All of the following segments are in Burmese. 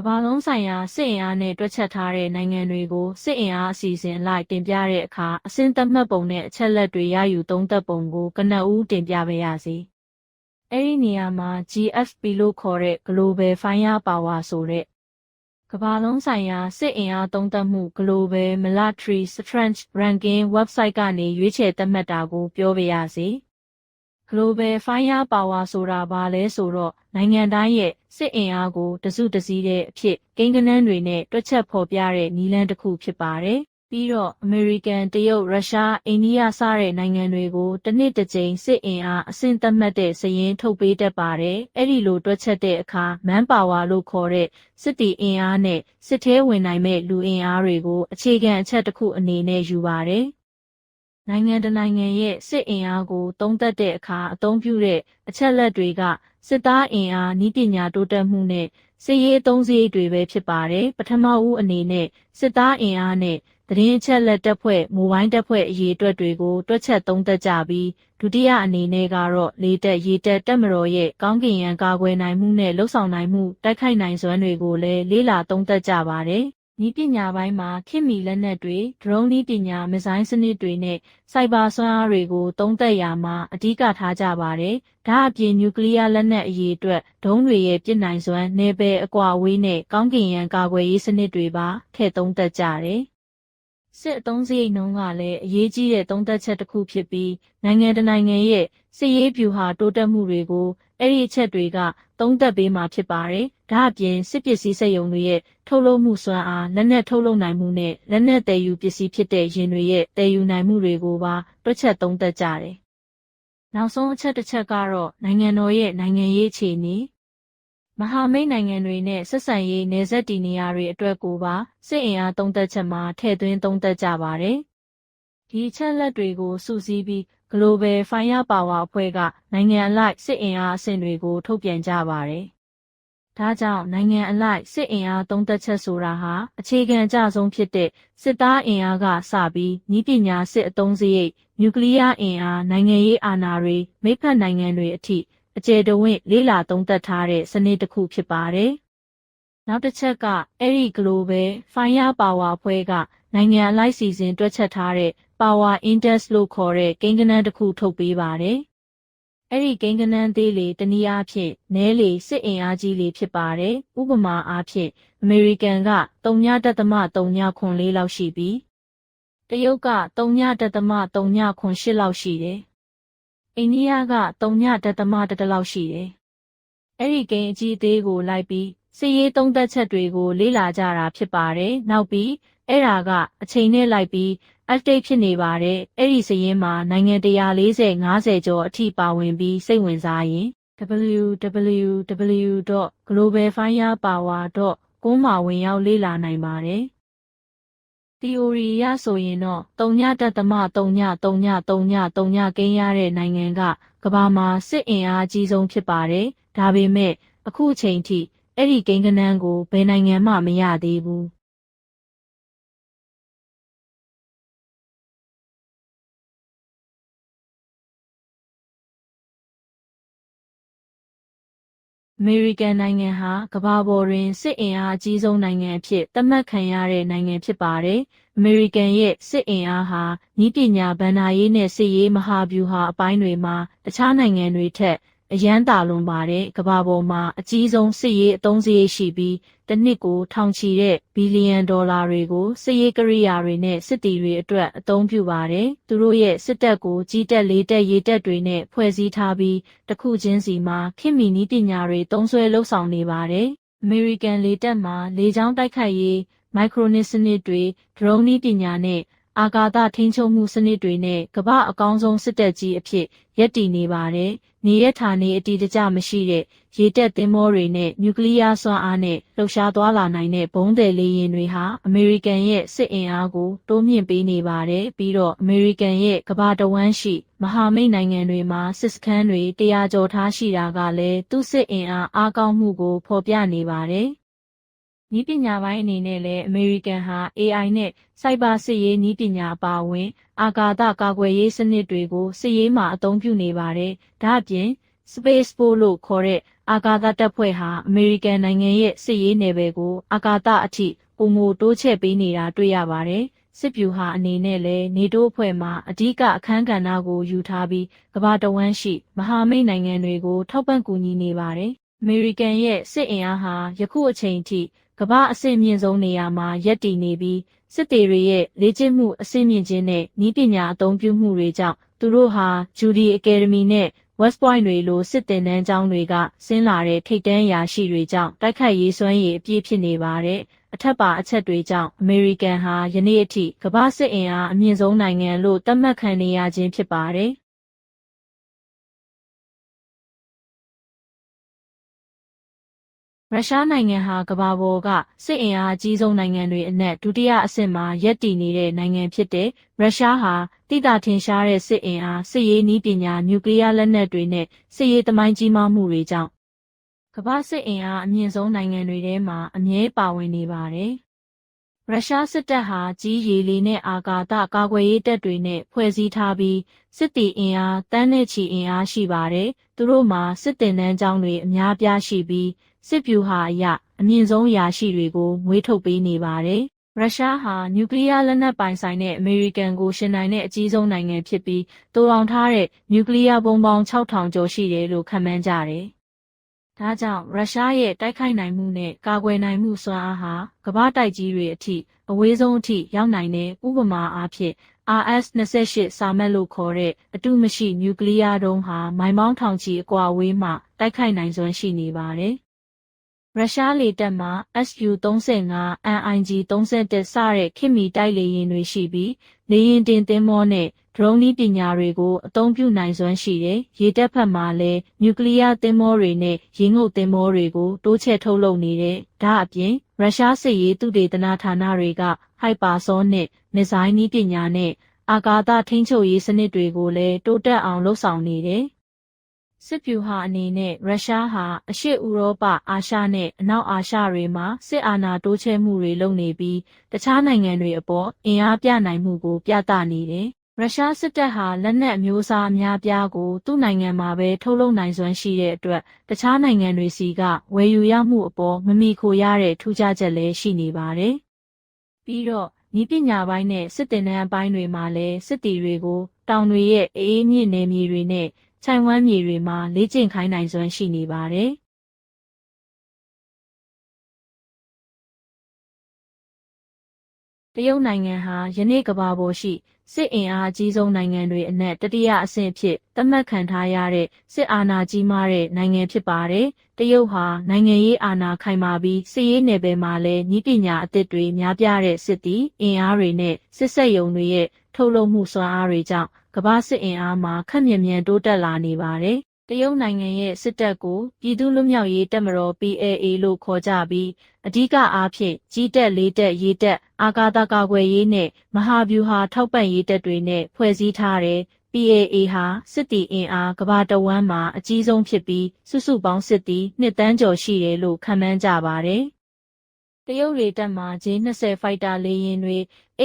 ကမ္ဘာလုံးဆိုင်ရာစစ်အင်အားနဲ့တွက်ချက်ထားတဲ့နိုင်ငံတွေကိုစစ်အင်အားအစီအစဉ်အလိုက်တင်ပြတဲ့အခါအဆင့်သတ်မှတ်ပုံနဲ့အချက်လက်တွေရယူသုံးသပ်ပုံကိုကနဦးတင်ပြပေးရစီ။အဲဒီနေရာမှာ GFP လို့ခေါ်တဲ့ Global Firepower ဆိုတဲ့ကမ္ဘာလုံးဆိုင်ရာစစ်အင်အားသုံးသပ်မှု Global Military Strength Ranking website ကနေရွေးချယ်သတ်မှတ်တာကိုပြောပြရစီ။ Global Firepower ဆိုတာဘာလဲဆိုတော့နိုင်ငံတိုင်းရဲ့စစ်အင်အားကိုတစုတစည်းတဲ့အဖြစ်ကိန်းဂဏန်းတွေနဲ့တွက်ချက်ဖော်ပြတဲ့နည်းလမ်းတစ်ခုဖြစ်ပါတယ်။ပြီးတော့အမေရိကန်၊တရုတ်၊ရုရှား၊အိန္ဒိယစတဲ့နိုင်ငံတွေကိုတစ်နှစ်တစ်ကြိမ်စစ်အင်အားအဆင့်သတ်မှတ်တဲ့စာရင်းထုတ်ပေးတတ်ပါတယ်။အဲ့ဒီလိုတွက်ချက်တဲ့အခါ Manpower လို့ခေါ်တဲ့စစ်တီအင်အားနဲ့စစ်သေးဝင်နိုင်မဲ့လူအင်အားတွေကိုအခြေခံအချက်တစ်ခုအနေနဲ့ယူပါတယ်။ နိုင်ငံတစ်နိုင်ငံရဲ့စစ်အင်အားကိုသုံးသပ်တဲ့အခါအသုံးပြုတဲ့အချက်လက်တွေကစစ်သားအင်အားဤပညာတိုးတက်မှုနဲ့စစ်ရေးအသုံးစရိတ်တွေပဲဖြစ်ပါတယ်ပထမဦးအနေနဲ့စစ်သားအင်အားနဲ့သတင်းအချက်လက်တပ်ဖွဲ့မိုဘိုင်းတပ်ဖွဲ့အရေးအတွက်တွေကိုတွက်ချက်သုံးသပ်ကြပြီးဒုတိယအနေနဲ့ကတော့လေတပ်ရေတပ်တပ်မတော်ရဲ့ကောင်းကင်ယံကာကွယ်နိုင်မှုနဲ့လှုပ်ဆောင်နိုင်မှုတိုက်ခိုက်နိုင်စွမ်းတွေကိုလည်းလေ့လာသုံးသပ်ကြပါတယ် နည်းပညာပိုင်းမှာခေတ်မီလက်နက်တွေဒရုန်းနည်းပညာ မစ်ဇိုင်းစနစ်တွေနဲ့စိုက်ဘာစွမ်းအားတွေကို သုံးသပ်ရာမှာ အဓိကထားကြပါတယ်။ဒါအပြင် နျူကလ িয়ার လက်နက်အရေးအတွက် ဒုံးတွေရဲ့ပြစ်နိုင်စွမ်း နယ်ပယ်အကွာအဝေးနဲ့ ကောင်းကင်ယံကာကွယ်ရေးစနစ်တွေပါ ထည့်သုံးသပ်ကြတယ်။စစ်အသုံးစရိတ်နှုန်းကလည်း အရေးကြီးတဲ့ သုံးသက်ချက်တစ်ခုဖြစ်ပြီး နိုင်ငံတနိုင်ငံရဲ့ စစ်ရေးဗျူဟာတိုးတက်မှုတွေကို အဲ့ဒီအချက်တွေက သုံးသက်ပေးမှာ ဖြစ်ပါတယ်။ ဒါအပြင်စစ်ပစ္စည်းစက်ရုံတွေရဲ့ထုတ်လုပ်မှုစွမ်းအားလက်နက်ထုတ်လုပ်နိုင်မှုနဲ့လက်နက်တည်ယူပစ္စည်းဖြစ်တဲ့ယင်တွေရဲ့တည်ယူနိုင်မှုတွေကိုပါတွက်ချက်သုံးသက်ကြတယ်။နောက်ဆုံးအချက်တစ်ချက်ကတော့နိုင်ငံတော်ရဲ့နိုင်ငံရေးအခြေအနေမဟာမိတ်နိုင်ငံတွေနဲ့ဆက်ဆံရေးနယ်စပ်တည်နေရာတွေအတွက်ကိုပါစစ်အင်အားသုံးသက်ချက်မှာထည့်သွင်းသုံးသက်ကြပါတယ်။ဒီအချက်လက်တွေကိုစုစည်းပြီး Global Firepower အဖွဲ့ကနိုင်ငံအလိုက်စစ်အင်အားအဆင့်တွေကိုထုတ်ပြန်ကြပါတယ်။ ဒါကြောင့်နိုင်ငံအလိုက်စစ်အင်အားသုံးသက်ချက်ဆိုတာဟာအခြေခံအကျဆုံးဖြစ်တဲ့စစ်သားအင်အားကစပြီးဤပညာစစ်အသုံးစရိတ်နျူကလ িয়ার အင်အားနိုင်ငံရေးအာဏာတွေမိဖက်နိုင်ငံတွေအထိအကျယ်တဝင့်လေးလာသုံးသပ်ထားတဲ့စနစ်တစ်ခုဖြစ်ပါတယ်။နောက်တစ်ချက်ကအဲ့ဒီ Global Firepower အဖွဲ့ကနိုင်ငံအလိုက်စီစဉ်တွက်ချက်ထားတဲ့ Power Index လို့ခေါ်တဲ့ကိန်းဂဏန်းတစ်ခုထုတ်ပေးပါတယ်။ အဲ့ဒီကိန်းဂဏန်းသေးလေတနည်းအားဖြင့်နဲလေစစ်အင်အားကြီးလေဖြစ်ပါတယ်။ဥပမာအားဖြင့်အမေရိကန်က3.3.4လောက်ရှိပြီးတရုတ်က3.3.8လောက်ရှိတယ်။အိန္ဒိယက3.1လောက်ရှိတယ်။အဲ့ဒီကိန်းအကြီးအသေးကိုလိုက်ပြီးစစ်ရေးသုံးသက်ချက်တွေကိုလေ့လာကြတာဖြစ်ပါတယ်။နောက်ပြီးအဲ့ဒါကအချိန်နဲ့လိုက်ပြီး update ဖြစ်နေပါတယ်။အဲ့ဒီစရင်မှာနိုင်ငံ140 50ကျော်အထိပါဝင်ပြီးစိတ်ဝင်စားရင် www.globalfirepower.com မှာဝင်ရောက်လေ့လာနိုင်ပါတယ်။ theory ရဆိုရင်တော့3.3.3.3.3ကိန်းရတဲ့နိုင်ငံကကမ္ဘာမှာစစ်အင်အားအကြီးဆုံးဖြစ်ပါတယ်။ဒါပေမဲ့အခုအချိန်ထိအဲ့ဒီကိန်းဂဏန်းကိုဘယ်နိုင်ငံမှမရသေးဘူး။ အမေရိကန်နိုင်ငံဟာကမ္ဘာပေါ်တွင်စစ်အင်အားအကြီးဆုံးနိုင်ငံအဖြစ်သတ်မှတ်ခံရတဲ့နိုင်ငံဖြစ်ပါတယ်။အမေရိကန်ရဲ့စစ်အင်အားဟာနည်းပညာဗန္ဒာရေးနဲ့စစ်ရေးမဟာဗျူဟာအပိုင်းတွေမှာတခြားနိုင်ငံတွေထက် အရန်တာလွန်ပါတယ်ကဘာပေါ်မှာအကြီးဆုံးစစ်ရေးအသုံးစရိတ်ရှိပြီးတစ်နှစ်ကိုထောင်ချီတဲ့ဘီလီယံဒေါ်လာတွေကိုစစ်ရေးကရိယာတွေနဲ့စစ်တီတွေအတွက်အသုံးပြုပါတယ်သူတို့ရဲ့စစ်တပ်ကိုကြီးတက်လေးတက်ရေးတက်တွေနဲ့ဖွဲ့စည်းထားပြီးတစ်ခုချင်းစီမှာခင်မီနီးပညာတွေသုံးစွဲလှုပ်ဆောင်နေပါတယ်အမေရိကန်လေတပ်မှာလေကြောင်းတိုက်ခိုက်ရေးမိုက်ခရိုနစ်စနစ်တွေဒရုန်းနည်းပညာနဲ့ အာကာသထိန်းချုပ်မှုစနစ်တွေနဲ့ကမ္ဘာအကောင်းဆုံးစစ်တပ်ကြီးအဖြစ်ရပ်တည်နေပါတယ်။နေရဌာနေအတီးတကျမရှိတဲ့ရေတပ်သင်္ဘောတွေနဲ့နျူကလ িয়ার စွမ်းအားနဲ့လှုပ်ရှားသွားလာနိုင်တဲ့ဘုံးတယ်လေယာဉ်တွေဟာအမေရိကန်ရဲ့စစ်အင်အားကိုတိုးမြင့်ပေးနေပါတယ်။ပြီးတော့အမေရိကန်ရဲ့ကမ္ဘာတဝန်းရှိမဟာမိတ်နိုင်ငံတွေမှာစစ်စခန်းတွေတရားကျော်ထားရှိတာကလည်းသူ့စစ်အင်အားအားကောင်းမှုကိုဖော်ပြနေပါတယ်။ နည်းပညာပိုင်းအနေနဲ့လည်းအမေရိကန်ဟာ AI နဲ့စိုက်ဘာစစ်ရေးနည်းပညာအပါအဝင် အာကာသကာကွယ်ရေးစနစ်တွေကိုစစ်ရေးမှာအသုံးပြုနေပါတယ်။ဒါ့အပြင် Space Force လို့ခေါ်တဲ့အာကာသတပ်ဖွဲ့ဟာအမေရိကန်နိုင်ငံရဲ့စစ်ရေးနယ်ပယ်ကိုအာကာသအထိပုံမတိုးချဲ့ပေးနေတာတွေ့ရပါတယ်။စစ်ဗျူဟာအနေနဲ့လည်းနေတိုးအဖွဲ့မှာအဓိကအခမ်းကဏ္ဍကိုယူထားပြီးကမ္ဘာတဝန်းရှိမဟာမိတ်နိုင်ငံတွေကိုထောက်ပံ့ကူညီနေပါတယ်။အမေရိကန်ရဲ့စစ်အင်အားဟာယခုအချိန်ထိ ကမ္ဘာအဆင့်မြင့်ဆုံးနေရာမှာရပ်တည်နေပြီးစစ်သေးတွေရဲ့လေ့ကျင့်မှုအဆင့်မြင့်ခြင်းနဲ့ဤပညာအသုံးပြုမှုတွေကြောင့်သူတို့ဟာဂျူဒီအကယ်ဒမီနဲ့ West Point တွေလိုစစ်တင်တန်းကျောင်းတွေကဆင်းလာတဲ့ထိပ်တန်းရာရှိတွေကြောင့်တိုက်ခိုက်ရေးစွမ်းရည်အပြည့်ဖြစ်နေပါတယ်။အထက်ပါအချက်တွေကြောင့်အမေရိကန်ဟာယနေ့အထိကမ္ဘာစစ်အင်အားအမြင့်ဆုံးနိုင်ငံလို့သတ်မှတ်ခံနေရခြင်းဖြစ်ပါတယ်။ ရုရှားနိုင်ငံဟာကမ္ဘာပေါ်ကစစ်အင်အားအကြီးဆုံးနိုင်ငံတွေအနက်ဒုတိယအဆင့်မှာရပ်တည်နေတဲ့နိုင်ငံဖြစ်တဲ့ရုရှားဟာတိတာထင်ရှားတဲ့စစ်အင်အားစစ်ရေးနည်းပညာနျူကလ িয়ার လက်နက်တွေနဲ့စစ်ရေးသမိုင်းကြီးမားမှုတွေကြောင့်ကမ္ဘာစစ်အင်အားအမြင့်ဆုံးနိုင်ငံတွေထဲမှာအမြဲပါဝင်နေပါတယ်။ရုရှားစစ်တပ်ဟာကြီးရေလေနဲ့အာကာသကာကွယ်ရေးတပ်တွေနဲ့ဖွဲ့စည်းထားပြီးစစ်တီအင်အားတန်းနဲ့ချီအင်အားရှိပါတယ်။သူတို့မှာစစ်တင်တန်းကျောင်းတွေအများပြားရှိပြီး စစ်ဗျူဟာအရအမြင့်ဆုံးအရာရှိတွေကိုမွေးထုတ်ပေးနေပါတယ်။ရုရှားဟာနျူကလ িয়ার လက်နက်ပိုင်ဆိုင်တဲ့အမေရိကန်ကိုရှင်နိုင်တဲ့အကြီးဆုံးနိုင်ငံဖြစ်ပြီးတိုးလောင်ထားတဲ့နျူကလ িয়ার ဘုံပေါင်း6000ကျော်ရှိတယ်လို့ခန့်မှန်းကြတယ်။ဒါကြောင့်ရုရှားရဲ့တိုက်ခိုက်နိုင်မှုနဲ့ကာကွယ်နိုင်မှုစွမ်းအားဟာကမ္ဘာတိုက်ကြီးတွေအထိအဝေးဆုံးအထိရောက်နိုင်တဲ့ဥပမာအားဖြင့် RS-28 စာမက်လို့ခေါ်တဲ့အတုမရှိနျူကလ িয়ার တုံးဟာမိုင်ပေါင်းထောင်ချီအကွာအဝေးမှတိုက်ခိုက်နိုင်စွမ်းရှိနေပါတယ်။ ရုရှားလေတပ်မှာ Su-35, MiG-31 စတဲ့ခေတ်မီတိုက်လေယာဉ်တွေရှိပြီး လေယာဉ်တင်သင်္ဘောနဲ့ ဒရုန်းနည်းပညာတွေကို အသုံးပြုနိုင်စွမ်းရှိတယ်။ရေတပ်ဖက်မှာလည်း နျူကလ িয়ার သင်္ဘောတွေနဲ့ ရေငုပ်သင်္ဘောတွေကို တိုးချဲ့ထုတ်လုပ်နေတယ်။ဒါအပြင် ရုရှားစစ်ရေးသုတေသနဌာနတွေက ဟိုက်ပါဆောနစ် မစ်ဇိုင်းနည်းပညာနဲ့ အာကာသထိန်းချုပ်ရေးစနစ်တွေကိုလည်း တိုးတက်အောင်လှုပ်ဆောင်နေတယ်။ စစ်ဗျူဟာအနေနဲ့ရုရှားဟာအရှေ့ဥရောပအာရှနဲ့အနောက်အာရှတွေမှာစစ်အာဏာတိုးချဲ့မှုတွေလုပ်နေပြီးတခြားနိုင်ငံတွေအပေါ်အင်အားပြနိုင်မှုကိုပြသနေတယ်။ရုရှားစစ်တပ်ဟာလက်နက်အမျိုးအစားအများပြားကိုသူ့နိုင်ငံမှာပဲထုတ်လုပ်နိုင်စွမ်းရှိတဲ့အတွက်တခြားနိုင်ငံတွေစီကဝယ်ယူရမှုအပေါ်မမီခိုရတဲ့ထူးခြားချက်လည်းရှိနေပါတယ်။ပြီးတော့ဤပညာပိုင်းနဲ့စစ်တင်တန်းပိုင်းတွေမှာလည်းစစ်တီတွေကိုတောင်တွေရဲ့အေးမြင့်နယ်မြေတွေနဲ့ ခြိုင်ဝမ်းမြေတွေမှာလေ့ကျင့်ခိုင်းနိုင်စွမ်းရှိနေပါတယ်။တရုတ်နိုင်ငံဟာ ယနေ့ကမ္ဘာပေါ်ရှိ စစ်အင်အားအကြီးဆုံးနိုင်ငံတွေအနက် တတိယအဆင့်ဖြစ် သတ်မှတ်ခံထားရတဲ့ စစ်အာဏာကြီးမားတဲ့နိုင်ငံဖြစ်ပါတယ်။တရုတ်ဟာ နိုင်ငံရေးအာဏာခိုင်မာပြီး စစ်ရေးနယ်ပယ်မှာလည်းဤပညာအသစ်တွေများပြားတဲ့ စစ်သည် အင်အားတွေနဲ့ စစ်ဆက်ယုံတွေရဲ့ ထုတ်လုပ်မှုစွမ်းအားတွေကြောင့် ကမ္ဘာစစ်အင်အားမှာခက်မြင်မြန်တိုးတက်လာနေပါတယ်။တရုတ်နိုင်ငံရဲ့စစ်တပ်ကိုပြည်သူ့လွတ်မြောက်ရေးတပ်မတော် PLA လို့ခေါ်ကြပြီးအဓိကအားဖြင့်ကြီးတက်လေးတက်ရေးတက်အာကာသကာကွယ်ရေးနဲ့မဟာဗျူဟာထောက်ပံ့ရေးတပ်တွေနဲ့ဖွဲ့စည်းထားတဲ့ PAA ဟာစစ်တီအင်အားကဘာတဝမ်းမှာအကြီးဆုံးဖြစ်ပြီးစုစုပေါင်းစစ်တီနှစ်တန်းကျော်ရှိတယ်လို့ခန့်မှန်းကြပါတယ်။ တရုတ်လေတပ်မှာ J-20 ဖိုက်တာလေယာဉ်တွေ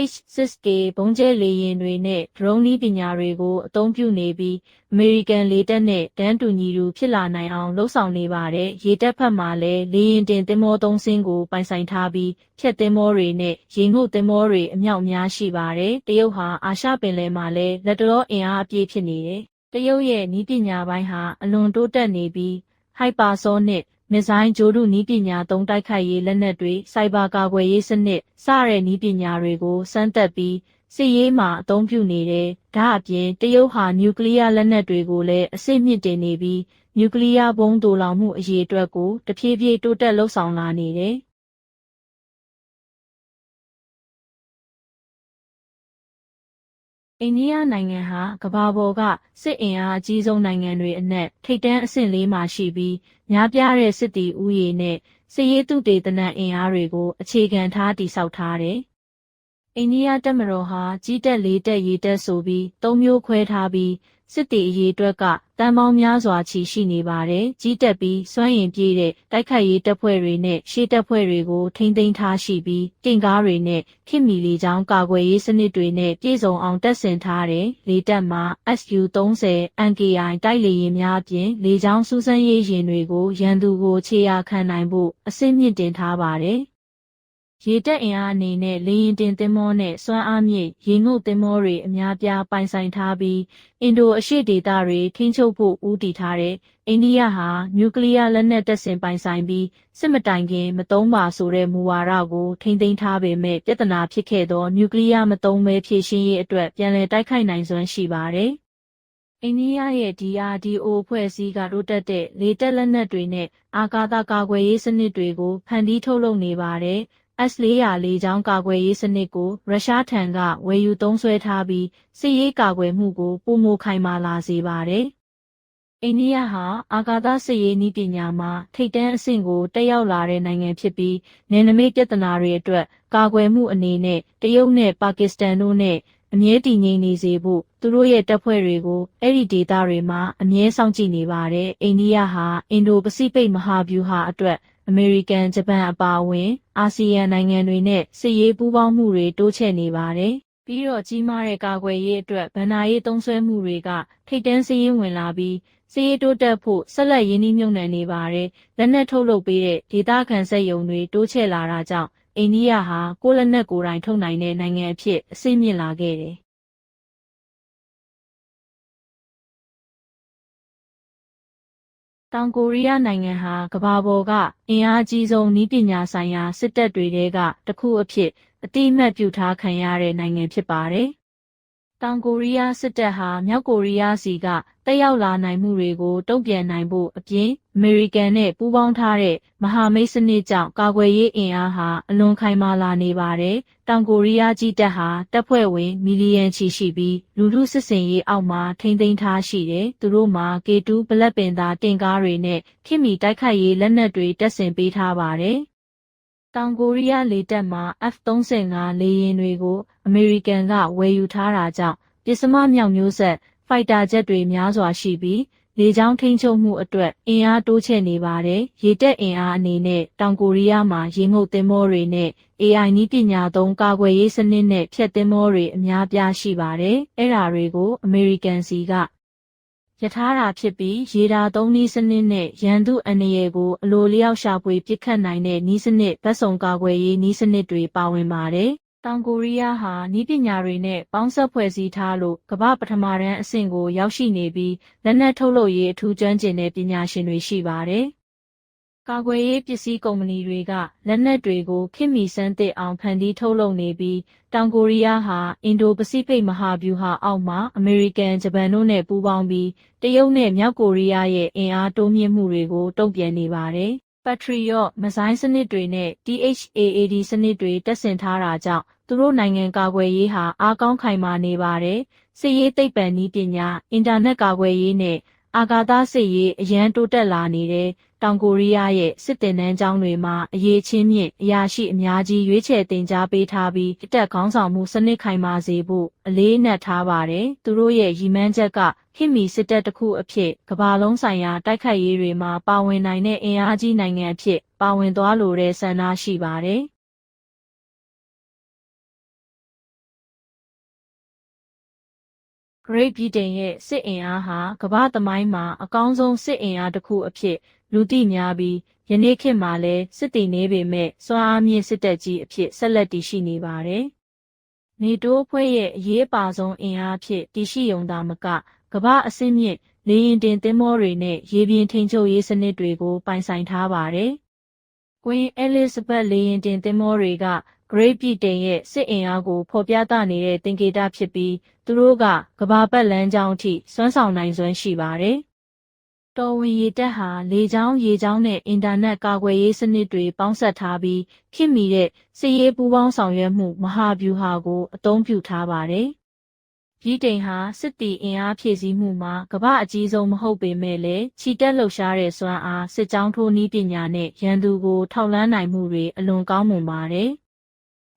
H-6K ဘုံးကျဲလေယာဉ်တွေနဲ့ဒရုန်းနည်းပညာတွေကိုအသုံးပြုနေပြီးအမေရိကန်လေတပ်နဲ့တန်းတူညီတူဖြစ်လာနိုင်အောင်လှုံ့ဆော်နေပါတယ်။ရေတပ်ဖက်မှာလည်းလေယာဉ်တင်သင်္ဘောသုံးစင်းကိုပိုင်ဆိုင်ထားပြီးဖြတ်သင်္ဘောတွေနဲ့ရေငုပ်သင်္ဘောတွေအမြောက်များရှိပါတယ်။တရုတ်ဟာအာရှပင်လယ်မှာလည်းလက်တလောအင်အားအပြည့်ဖြစ်နေတယ်။တရုတ်ရဲ့နည်းပညာပိုင်းဟာအလွန်တိုးတက်နေပြီးဟိုက်ပါဆောနစ် မစ်ဇိုင်းဂျိုဒုနီးပညာသုံးတိုက်ခိုက်ရေးလက်နက်တွေစိုက်ဘာကာကွယ်ရေးစနစ်စတဲ့နီးပညာတွေကိုစမ်းသပ်ပြီးစစ်ရေးမှာအသုံးပြုနေတယ်။ဒါအပြင်တရုတ်ဟာနျူကလ িয়ার လက်နက်တွေကိုလည်းအစစ်မြင့်တင်နေပြီးနျူကလ িয়ার ဘုံးတူလောင်မှုအရေးအတွက်ကိုတဖြည်းဖြည်းတိုးတက်လှုပ်ဆောင်လာနေတယ်။ အိန္ဒိယနိုင်ငံဟာကမ္ဘာပေါ်ကစစ်အင်အားအကြီးဆုံးနိုင်ငံတွေအနက်ထိပ်တန်းအဆင့်လေးမှာရှိပြီးများပြားတဲ့စစ်တီဥယေနဲ့စစ်ရေးသုတေသနအင်အားတွေကို အခြေခံထားတည်ဆောက်ထားတယ်။ အိန္ဒိယတပ်မတော်ဟာကြီးတက်လေးတက်ရေးတက်ဆိုပြီးသုံးမျိုးခွဲထားပြီးစစ်တီအရေးအတွက်ကတန်ပေါင်းများစွာချီရှိနေပါတယ်ကြီးတက်ပြီးစွမ်းရင်ပြည့်တဲ့တိုက်ခိုက်ရေးတပ်ဖွဲ့တွေနဲ့ရှေ့တပ်ဖွဲ့တွေကိုထိမ့်သိမ်းထားရှိပြီးတင့်ကားတွေနဲ့ခင်မီလီချောင်းကာကွယ်ရေးစနစ်တွေနဲ့ပြည်စုံအောင်တပ်ဆင်ထားတဲ့လေတပ်မှာ SU-30 NKI တိုက်လေယာဉ်များအပြင်လေချောင်းစူးစမ်းရေးယာဉ်တွေကိုရန်သူကိုခြေရာခံနိုင်ဖို့အဆင့်မြင့်တင်ထားပါတယ် ရေတပ်အင်အားအနေနဲ့လေရင်တင်သင်္ဘောနဲ့စွမ်းအားမြင့်ရေငုပ်သင်္ဘောတွေအများပြားပိုင်ဆိုင်ထားပြီးအင်ဒိုအရှေ့ဒေသတွေထိန်းချုပ်ဖို့ဦးတည်ထားတဲ့အိန္ဒိယဟာနျူကလ িয়ার လက်နက်တပ်ဆင်ပိုင်ဆိုင်ပြီးစစ်မတိုင်ခင်မသုံးပါဆိုတဲ့မူဝါဒကိုထိမ့်သိမ်းထားပေမဲ့ပြဿနာဖြစ်ခဲ့သောနျူကလ িয়ার မသုံးဘဲဖြည့်ရှင်းရေးအတွက်ပြန်လည်တိုက်ခိုက်နိုင်စွမ်းရှိပါတယ်။အိန္ဒိယရဲ့ DRDO ဖွဲ့စည်းကတိုးတက်တဲ့လေတပ်လက်နက်တွေနဲ့အာကာသကာကွယ်ရေးစနစ်တွေကိုဖန်တီးထုတ်လုပ်နေပါတယ်။ S-400 လေကြောင်းကာကွယ်ရေးစနစ်ကိုရုရှားထံကဝယ်ယူသုံးစွဲထားပြီးစစ်ရေးကာကွယ်မှုကိုပုံမခိုင်မာလာစေပါတယ်။အိန္ဒိယဟာအာကာသစစ်ရေးနည်းပညာမှာထိပ်တန်းအဆင့်ကိုတက်ရောက်လာတဲ့နိုင်ငံဖြစ်ပြီးနယ်နိမိတ်ပြဿနာတွေအတွက်ကာကွယ်မှုအနေနဲ့တရုတ်နဲ့ပါကစ္စတန်တို့နဲ့အမြဲတည်ငြိမ်နေစေဖို့သူတို့ရဲ့တပ်ဖွဲ့တွေကိုအဲ့ဒီဒေသတွေမှာအမြဲစောင့်ကြည့်နေပါတယ်။အိန္ဒိယဟာအင်ဒိုပစိဖိတ်မဟာဗျူဟာအတွက် အမေရိကန်ဂျပန်အပါအဝင် အာဆီယံနိုင်ငံတွေနဲ့စစ်ရေးပူးပေါင်းမှုတွေတိုးချဲ့နေပါတယ်။ပြီးတော့ကြီးမားတဲ့ကာကွယ်ရေးအတွက်ဗန်နာရေးသုံးစွဲမှုတွေကထိတ်တန်းစည်းရင်းဝင်လာပြီးစည်ရေးတိုးတက်ဖို့ဆက်လက်ရင်းနှီးမြှုပ်နှံနေပါတယ်။လက်နက်ထုတ်လုပ်ပေးတဲ့ဒေသခံစက်ရုံတွေတိုးချဲ့လာတာကြောင့်အိန္ဒိယဟာကိုယ်လက်နက်ကိုယ်တိုင်ထုတ်နိုင်တဲ့နိုင်ငံအဖြစ်အဆင့်မြင့်လာခဲ့တယ်။ တောင်ကိုရီးယားနိုင်ငံဟာကမ္ဘာပေါ်ကအင်အားကြီးဆုံးနည်းပညာဆိုင်ရာစစ်တပ်တွေထဲကတစ်ခုအဖြစ်အတိအမှတ်ပြုထားခံရတဲ့နိုင်ငံဖြစ်ပါတယ်။ တောင်ကိုရီးယားစစ်တပ်ဟာမြောက်ကိုရီးယားစီကတက်ရောက်လာနိုင်မှုတွေကိုတုံ့ပြန်နိုင်ဖို့အပြင်အမေရိကန်နဲ့ပူးပေါင်းထားတဲ့မဟာမိတ်စနစ်ကြောင့်ကာကွယ်ရေးအင်အားဟာအလွန်ခိုင်မာလာနေပါတယ်။တောင်ကိုရီးယားကြီးတပ်ဟာတပ်ဖွဲ့ဝင်မီလီယံချီရှိပြီးလူထုစစ်စင်ရေးအောက်မှာထိမ့်သိမ်းထားရှိတယ်။သူတို့မှာ K2 ဘလက်ပင်သားတင်ကားတွေနဲ့ခင်မီတိုက်ခိုက်ရေးလက်နက်တွေတပ်ဆင်ပေးထားပါတယ်။ တောင်ကိုရီးယားလေတပ်မှ F-35 လေယာဉ်တွေကို အမေရိကန်က ဝယ်ယူထားတာကြောင့် ပစ္စမမြောက်မျိုးဆက် ဖိုက်တာဂျက်တွေများစွာရှိပြီး လေကြောင်းထိန်းချုပ်မှုအတွက် အင်အားတိုးချဲ့နေပါတယ်။ရေတပ်အင်အားအနေနဲ့ တောင်ကိုရီးယားမှာ ရေငုပ်သင်္ဘောတွေနဲ့ AI နည်းပညာသုံး ကာကွယ်ရေးစနစ်နဲ့ ဖျက်သင်္ဘောတွေ အများပြားရှိပါတယ်။အဲ့ဓာတွေကို အမေရိကန်စီက ယထာတာဖြစ်ပြီးရေဒါသုံးနည်းစနစ်နဲ့ရန်သူအန္တရာယ်ကိုအလိုလျောက်ရှာဖွေပစ်ခတ်နိုင်တဲ့နည်းစနစ်ဗတ်စုံကာကွယ်ရေးနည်းစနစ်တွေပါဝင်ပါတယ်။တောင်ကိုရီးယားဟာနည်းပညာတွေနဲ့ပေါင်းစပ်ဖွဲ့စည်းထားလို့ကမ္ဘာပထမတန်းအဆင့်ကိုရောက်ရှိနေပြီးလက်နက်ထုတ်လုပ်ရေးအထူးကျွမ်းကျင်တဲ့ပညာရှင်တွေရှိပါတယ်။ ကာကွယ်ရေးပစ္စည်းကုမ္ပဏီတွေကလက်နက်တွေကိုခေတ်မီစမ်းသစ်အောင်ဖန်တီးထုတ်လုပ်နေပြီးတောင်ကိုရီးယားဟာအင်ဒိုပစိဖိတ်မဟာဗျူဟာအောက်မှာအမေရိကန်ဂျပန်တို့နဲ့ပူးပေါင်းပြီးတရုတ်နဲ့မြောက်ကိုရီးယားရဲ့အင်အားတိုးမြင့်မှုတွေကိုတုံ့ပြန်နေပါတယ်။ Patriot မဇိုင်းစနစ်တွေနဲ့ THAAD စနစ်တွေတက်ဆင်ထားတာကြောင့်သူတို့နိုင်ငံကာကွယ်ရေးဟာအားကောင်းခိုင်မာနေပါတယ်။စစ်ရေးသိပ္ပံနည်းပညာအင်တာနက်ကာကွယ်ရေးနဲ့ အာကာသစစ်ရေးအရန်တိုးတက်လာနေတဲ့တောင်ကိုရီးယားရဲ့စစ်တင်နှန်းကျောင်းတွေမှာအရေးချင်းမြင့်အရာရှိအများကြီးရွေးချယ်တင် जा ပေးထားပြီးတက်ခေါင်းဆောင်မှုစနစ်ခိုင်မာစေဖို့အလေးနက်ထားပါတယ်။သူတို့ရဲ့ရည်မှန်းချက်ကခင်မီစစ်တပ်တစ်ခုအဖြစ်ကမ္ဘာလုံးဆိုင်ရာတိုက်ခိုက်ရေးတွေမှာပါဝင်နိုင်တဲ့အင်အားကြီးနိုင်ငံအဖြစ်ပါဝင်သွားလိုတဲ့ဆန္ဒရှိပါတယ်။ Great Britain ရဲ့စစ်အင်အားဟာကမ္ဘာသမိုင်းမှာအကောင်းဆုံးစစ်အင်အားတစ်ခုအဖြစ်လူသိများပြီးယနေ့ခေတ်မှာလည်းစစ်တီနေပေမဲ့စွမ်းအားမြင့်စစ်တပ်ကြီးအဖြစ်ဆက်လက်တည်ရှိနေပါတယ်။နေတိုးအဖွဲ့ရဲ့အရေးပါဆုံးအင်အားဖြစ်တည်ရှိုံသာမကကမ္ဘာအဆင့်မြင့်လေရင်တင်သင်္ဘောတွေနဲ့ရေပြင်ထိန်ချုပ်ရေးစနစ်တွေကိုပိုင်ဆိုင်ထားပါတယ်။ Queen Elizabeth လေရင်တင်သင်္ဘောတွေက Great Britain ရဲ့စစ်အင်အားကိုဖော်ပြသနေတဲ့သင်္ကေတဖြစ်ပြီးသူတို့ကကဘာပတ်လမ်းကြောင်းအထိစွမ်းဆောင်နိုင်စွမ်းရှိပါတယ်။တော်ဝင်ရေတပ်ဟာလေကြောင်းရေကြောင်းနဲ့အင်တာနက်ကာကွယ်ရေးစနစ်တွေပေါင်းစပ်ထားပြီးခင်မီတဲ့စစ်ရေးပူးပေါင်းဆောင်ရွက်မှုမဟာဗျူဟာကိုအသုံးပြုထားပါတယ်။ပြည်တိန်ဟာစစ်တီအင်အားဖြည့်ဆည်းမှုမှာကမ္ဘာအကြီးဆုံးမဟုတ်ပေမဲ့လည်းချီတက်လှုပ်ရှားတဲ့စွမ်းအားစစ်ကြောင်းထိုးနည်းပညာနဲ့ရန်သူကိုထောက်လန်းနိုင်မှုတွေအလွန်ကောင်းမွန်ပါတယ်။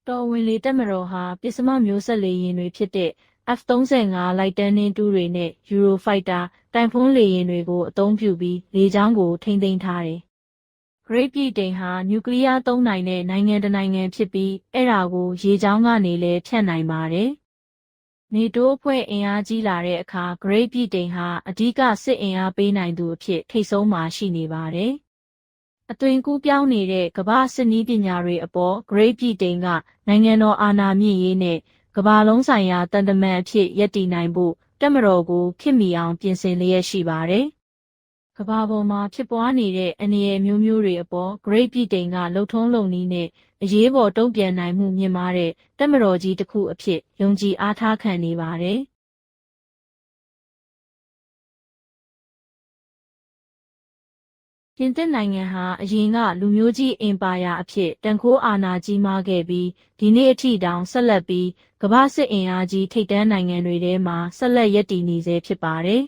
တော်ဝင်လေတက်မတော်ဟာပစ္စမမျိုးဆက်လေယာဉ်တွေဖြစ်တဲ့ F-35 လိုက်တန်းနှင်းတူးတွေနဲ့ Eurofighter တိုင်ဖွန်းလေယာဉ်တွေကိုအသုံးပြုပြီးလေကြောင်းကိုထိန်းသိမ်းထားတယ်။ Great ပြည်တိန်ဟာနျူကလ িয়ার သုံးနိုင်တဲ့နိုင်ငံတစ်နိုင်ငံဖြစ်ပြီးအဲ့ဒါကိုရေကြောင်းကနေလည်းဖြတ်နိုင်ပါတယ်။နေတိုးအဖွဲ့အင်အားကြီးလာတဲ့အခါ Great ပြည်တိန်ဟာအဓိကစစ်အင်အားပေးနိုင်သူအဖြစ်ထိပ်ဆုံးမှာရှိနေပါတယ်။ အသွင်ကူးပြောင်းနေတဲ့ကမ္ဘာစစ်နည်းပညာတွေအပေါ် Great ပြည်တိန်ကနိုင်ငံတော်အာဏာမြင့်ရေးနဲ့ကမ္ဘာလုံးဆိုင်ရာတန်တမန်အဖြစ်ရည်တည်နိုင်ဖို့တက်မတော်ကိုခေတ်မီအောင်ပြင်ဆင်လျက်ရှိပါတယ်။ကမ္ဘာပေါ်မှာဖြစ်ပွားနေတဲ့အနေအမျိုးမျိုးတွေအပေါ် Great ပြည်တိန်ကလှုပ်ထုံးလုံနည်းနဲ့အရေးပေါ်တုံ့ပြန်နိုင်မှုမြင့်မားတဲ့တက်မတော်ကြီးတစ်ခုအဖြစ်ယုံကြည်အားထားခံနေပါတယ်။ ပြင်သစ်နိုင်ငံဟာအရင်ကလူမျိုးကြီးအင်ပါယာအဖြစ်တန်ခိုးအာဏာကြီးမားခဲ့ပြီးဒီနေ့အထိတောင်ဆက်လက်ပြီးကမ္ဘာစစ်အင်အားကြီးထိပ်တန်းနိုင်ငံတွေထဲမှာဆက်လက်ရည်တည်နေဆဲဖြစ်ပါတယ်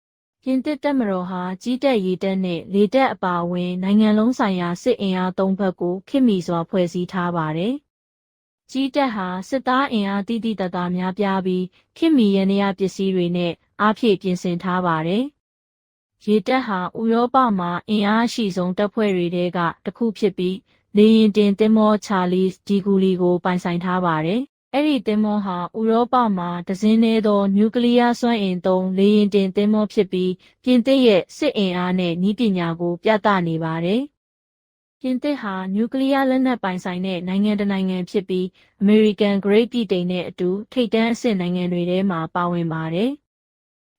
။ပြင်သစ်တပ်မတော်ဟာကြီးတက်ရေးတက်နဲ့လေတက်အပါအဝင်နိုင်ငံလုံးဆိုင်ရာစစ်အင်အားသုံးဘက်ကိုခေတ်မီစွာဖွဲ့စည်းထားပါတယ်။ကြီးတက်ဟာစစ်သားအင်အားတိတိတသားများပြားပြီးခေတ်မီရန်ရပစ္စည်းတွေနဲ့အားဖြည့်ပြင်ဆင်ထားပါတယ်။ ရေတပ်ဟာဥရောပမှာအင်အားရှိဆုံးတပ်ဖွဲ့တွေထဲကတစ်ခုဖြစ်ပြီးလေယာဉ်တင်သင်္ဘောချာလီစ်ဒီဂူလီကိုပိုင်ဆိုင်ထားပါတယ်။အဲ့ဒီသင်္ဘောဟာဥရောပမှာဒဇင်းသေးသောနျူကလ িয়ার စွမ်းအင်သုံးလေယာဉ်တင်သင်္ဘောဖြစ်ပြီးပြင်သစ်ရဲ့စစ်အင်အားနဲ့နည်းပညာကိုပြသနေပါတယ်။ပြင်သစ်ဟာနျူကလ িয়ার လက်နက်ပိုင်ဆိုင်တဲ့နိုင်ငံတစ်နိုင်ငံဖြစ်ပြီးအမေရိကန်ဂရိတ်ပြည်တိန်နဲ့အတူထိပ်တန်းအဆင့်နိုင်ငံတွေထဲမှာပါဝင်ပါတယ်။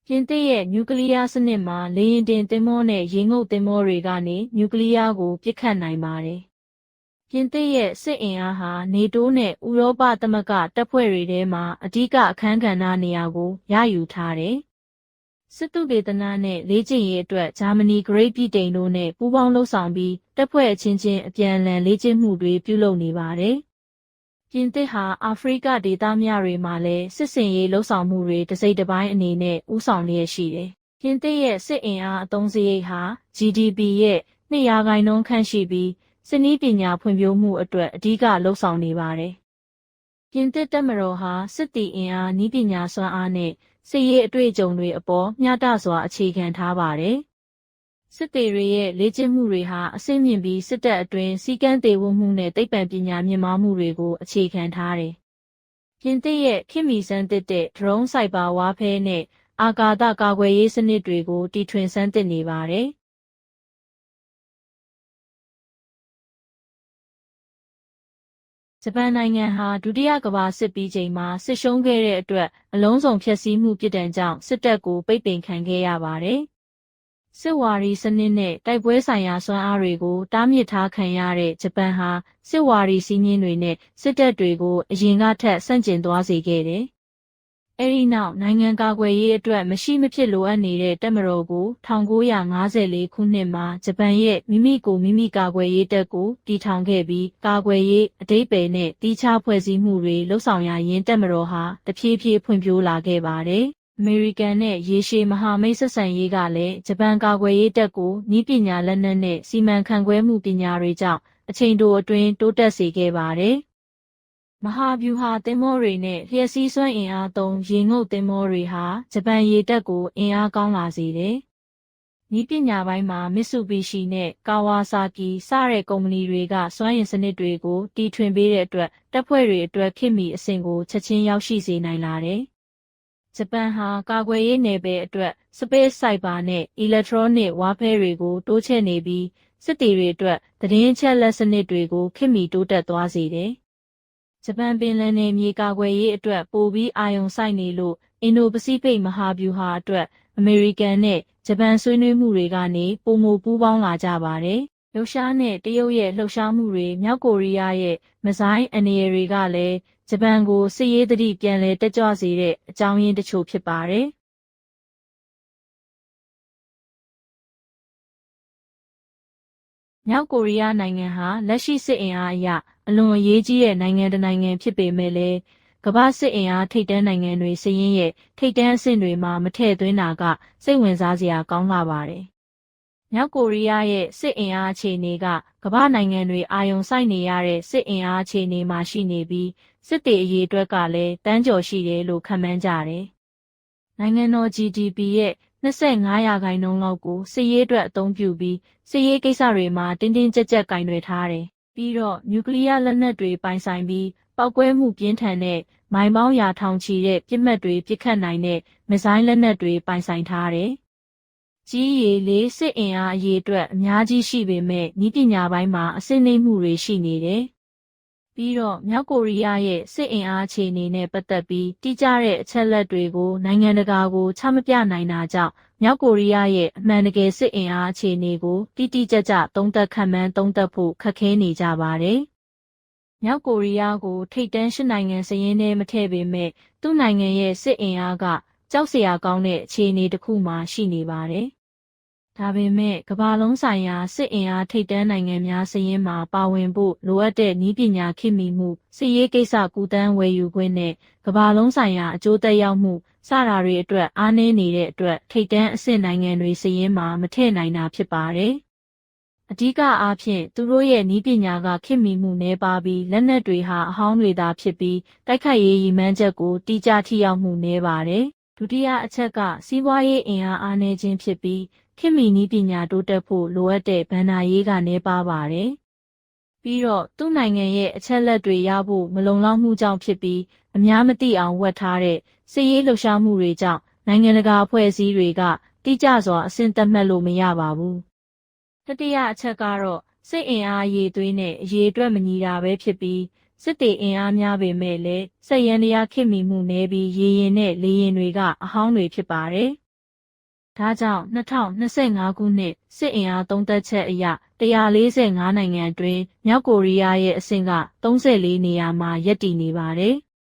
ပြင်သစ်ရဲ့နျူကလ িয়ার စနစ်မှာလေယာဉ်တင်သင်္ဘောနဲ့ရေငုပ်သင်္ဘောတွေကနေနျူကလ িয়ার ကိုပစ်ခတ်နိုင်ပါတယ်။ပြင်သစ်ရဲ့စစ်အင်အားဟာနေတိုးနဲ့ဥရောပသမဂ္ဂတပ်ဖွဲ့တွေထဲမှာအဓိကအခမ်းကဏ္ဍနေရာကိုရယူထားတယ်။စစ်တုဒေသနာနဲ့လေ့ကျင့်ရေးအတွက်ဂျာမနီဂရိတ်ပြည်တိန်တို့နဲ့ပူးပေါင်းလှုပ်ဆောင်ပြီးတပ်ဖွဲ့အချင်းချင်းအပြန်အလှန်လေ့ကျင့်မှုတွေပြုလုပ်နေပါတယ်။ ပြင်သစ်ဟာအာဖရိကဒေသများတွေမှာလည်းစစ်စင်ရေးလှုပ်ဆောင်မှုတွေတစ်စိတ်တစ်ပိုင်းအနေနဲ့ဦးဆောင်လျက်ရှိတယ်။ပြင်သစ်ရဲ့စစ်အင်အားအသုံးစရိတ်ဟာ GDP ရဲ့2ရာခိုင်နှုန်းခန့်ရှိပြီးစစ်နည်းပညာဖွံ့ဖြိုးမှုအတွက်အဓိကလှုပ်ဆောင်နေပါတယ်။ပြင်သစ်တပ်မတော်ဟာစစ်တီအင်အားနည်းပညာစွမ်းအားနဲ့စစ်ရေးအတွေ့အကြုံတွေအပေါ်မျှတစွာအခြေခံထားပါတယ်။ စစ်သေးတွေရဲ့လေ့ကျင့်မှုတွေဟာအဆင့်မြင့်ပြီးစစ်တပ်အတွင်းစီကန်းသေးဝမှုနဲ့သိပ္ပံပညာမြင့်မားမှုတွေကိုအခြေခံထားတယ်။ပြင်သစ်ရဲ့ခေတ်မီစမ်းသစ်တဲ့ drone cyber warfare နဲ့အာကာသကာကွယ်ရေးစနစ်တွေကိုတီထွင်စမ်းသစ်နေပါတယ်။ဂျပန်နိုင်ငံဟာဒုတိယကမ္ဘာစစ်ပြီးချိန်မှာစစ်ရှုံးခဲ့တဲ့အတွက်အလုံးစုံဖျက်ဆီးမှုပြစ်ဒဏ်ကြောင့်စစ်တပ်ကိုပိတ်ပင်ခံခဲ့ရပါတယ်။ စစ်ဝါရီစနစ်နဲ့တိုက်ပွဲဆိုင်ရာစွမ်းအားတွေကိုတားမြစ်ထားခံရတဲ့ဂျပန်ဟာစစ်ဝါရီစည်းမျဉ်းတွေနဲ့စစ်တပ်တွေကိုအရင်ကထက်ဆန့်ကျင်သွားစေခဲ့တယ်။အဲဒီနောက်နိုင်ငံကာကွယ်ရေးအတွက်မရှိမဖြစ်လိုအပ်နေတဲ့တပ်မတော်ကို1954ခုနှစ်မှာဂျပန်ရဲ့မိမိကိုမိမိကာကွယ်ရေးတပ်ကိုတည်ထောင်ခဲ့ပြီးကာကွယ်ရေးအတိတ်ပယ်နဲ့တီးခြားဖွဲ့စည်းမှုတွေလှုပ်ဆောင်ရရင်းတပ်မတော်ဟာတဖြည်းဖြည်းဖွံ့ဖြိုးလာခဲ့ပါတယ်။ အမေရိကန်နဲ့ရေရှည်မဟာမိတ်ဆက်ဆံရေးကလည်းဂျပန်ကာကွယ်ရေးတပ်ကိုနီးပညာလက်နက်နဲ့စီမံခန့်ခွဲမှုပညာတွေကြောင့်အချိန်တိုအတွင်းတိုးတက်စေခဲ့ပါတယ်။မဟာဗျူဟာသင်္ဘောတွေနဲ့လျှက်စီးစွမ်းအင်အားသုံးရေငုပ်သင်္ဘောတွေဟာဂျပန်ရေတပ်ကိုအင်အားကောင်းလာစေတယ်။နီးပညာပိုင်းမှာမစ်ဆူဘီရှီနဲ့ကာဝါဆာကီစတဲ့ကုမ္ပဏီတွေကစွမ်းအင်စနစ်တွေကိုတီထွင်ပေးတဲ့အတွက်တပ်ဖွဲ့တွေအတွက်ခေတ်မီအဆင့်ကိုချက်ချင်းရောက်ရှိစေနိုင်လာတယ်။ ဂျပန်ဟာကာကွယ်ရေးနယ်ပယ်အတွက် Space Cyber နဲ့ Electronic Warfare တွေကိုတိုးချဲ့နေပြီးစစ်တီတွေအတွက်သတင်းချက်လက်စနစ်တွေကိုခေတ်မီတိုးတက်သွားစေတယ်။ဂျပန်ပင်လယ်နယ်မြေကာကွယ်ရေးအတွက်ပိုပြီးအာရုံစိုက်နေလို့အင်ဒိုပစိဖိတ်မဟာဗျူဟာအတွက်အမေရိကန်နဲ့ဂျပန်ဆွေးနွေးမှုတွေကနေပုံမပူးပေါင်းလာကြပါတယ်။လှုပ်ရှားနဲ့တရုတ်ရဲ့လှုပ်ရှားမှုတွေမြောက်ကိုရီးယားရဲ့မဇိုင်းအနေတွေကလည်း ဂျပန်ကိုစစ်ရေးသတိပြန်လည်တက်ကြွစေတဲ့အကြောင်းရင်းတချို့ဖြစ်ပါတယ်။မြောက်ကိုရီးယားနိုင်ငံဟာ လက်ရှိစစ်အင်အားအရ အလွန်အရေးကြီးတဲ့နိုင်ငံတစ်နိုင်ငံဖြစ်ပေမဲ့လည်း ကမ္ဘာစစ်အင်အား ထိပ်တန်းနိုင်ငံတွေစည်ရင်းရဲ့ ထိပ်တန်းအဆင့်တွေမှာ မထည့်သွင်းတာက စိတ်ဝင်စားစရာကောင်းလာပါတယ်။မြောက်ကိုရီးယားရဲ့ စစ်အင်အားအခြေအနေက ကမ္ဘာနိုင်ငံတွေ အာရုံစိုက်နေရတဲ့ စစ်အင်အားအခြေအနေမှာရှိနေပြီး စစ်တေအရေးအတွက်ကလည်းတန်းကျော်ရှိတယ်လို့ခန့်မှန်းကြတယ်။နိုင်ငံတော် GDP ရဲ့25ရာခိုင်နှုန်းလောက်ကိုစစ်ရေးအတွက်အသုံးပြုပြီးစစ်ရေးကိစ္စတွေမှာတင်းတင်းကြပ်ကြပ်ကင်တွေထားတယ်။ပြီးတော့နျူကလ িয়ার လက်နက်တွေပိုင်ဆိုင်ပြီးပောက်ကွဲမှုပြင်းထန်တဲ့မိုင်ပေါင်းရာထောင်ချီတဲ့ပြစ်မှတ်တွေပစ်ခတ်နိုင်တဲ့မစ်ဇိုင်းလက်နက်တွေပိုင်ဆိုင်ထားတယ်။ကြီးရည်လေးစစ်အင်အားအရေးအတွက်အများကြီးရှိပေမဲ့ဤပညာပိုင်းမှာအဆင့်နှိမ့်မှုတွေရှိနေတယ်။ ပြီးတော့မြောက်ကိုရီးယားရဲ့စစ်အင်အားအခြေအနေနဲ့ပတ်သက်ပြီးတိကျတဲ့အချက်လက်တွေကိုနိုင်ငံတကာကိုချမပြနိုင်တာကြောင့်မြောက်ကိုရီးယားရဲ့အမှန်တကယ်စစ်အင်အားအခြေအနေကိုတိတိကျကျသုံးသပ်ခံမှန်းသုံးသပ်ဖို့ခက်ခဲနေကြပါတယ်။မြောက်ကိုရီးယားကိုထိတ်တန်းရှစ်နိုင်ငံစရင်းထဲမထည့်ပေမဲ့သူ့နိုင်ငံရဲ့စစ်အင်အားကကြောက်စရာကောင်းတဲ့အခြေအနေတစ်ခုမှရှိနေပါတယ်။ ဒါပေမဲ့ကမ္ဘာလုံးဆိုင်ရာစစ်အင်အားထိတ်တန်းနိုင်ငံများစရင်းမှာပါဝင်ဖို့လိုအပ်တဲ့နည်းပညာခေတ်မီမှုစစ်ရေးကိစ္စကူတန်းဝယ်ယူခွင့်နဲ့ကမ္ဘာလုံးဆိုင်ရာအကျိုးသက်ရောက်မှုစတာတွေအတွက်အားနည်းနေတဲ့အတွက်ထိတ်တန်းအဆင့်နိုင်ငံတွေစရင်းမှာမထည့်နိုင်တာဖြစ်ပါတယ်။အဓိကအားဖြင့်သူတို့ရဲ့နည်းပညာကခေတ်မီမှုနည်းပါးပြီးလက်နက်တွေဟာအဟောင်းတွေသာဖြစ်ပြီးတိုက်ခိုက်ရေးရည်မှန်းချက်ကိုတိကျထိရောက်မှုနည်းပါတယ်။ဒုတိယအချက်ကစီးပွားရေးအင်အားအားနည်းခြင်းဖြစ်ပြီး ခေတ်မီနည်းပညာတိုးတက်ဖို့လိုအပ်တဲ့ဗန္နာရေးကနည်းပါးပါတယ်။ပြီးတော့သူ့နိုင်ငံရဲ့အချက်လက်တွေရဖို့မလုံလောက်မှုကြောင့်ဖြစ်ပြီးအများမသိအောင်ဝတ်ထားတဲ့စစ်ရေးလှုပ်ရှားမှုတွေကြောင့်နိုင်ငံတကာအဖွဲ့အစည်းတွေကတိကျစွာအဆင့်သတ်မှတ်လို့မရပါဘူး။တတိယအချက်ကတော့စိတ်အင်အားအရေးသွေးနဲ့အရေးအတွက်မညီတာပဲဖြစ်ပြီးစစ်တေအင်အားများပေမဲ့လည်းစက်ရန်တရားခင်မီမှုနည်းပြီးရေရင်နဲ့လေရင်တွေက အဟောင်းတွေဖြစ်ပါတယ်။ ဒါကြောင့်2025ခုနှစ်စစ်အင်အားသုံးသက်ချက်အရ145နိုင်ငံအတွင်းမြောက်ကိုရီးယားရဲ့အဆင့်က34နေရာမှာရပ်တည်နေပါတယ်။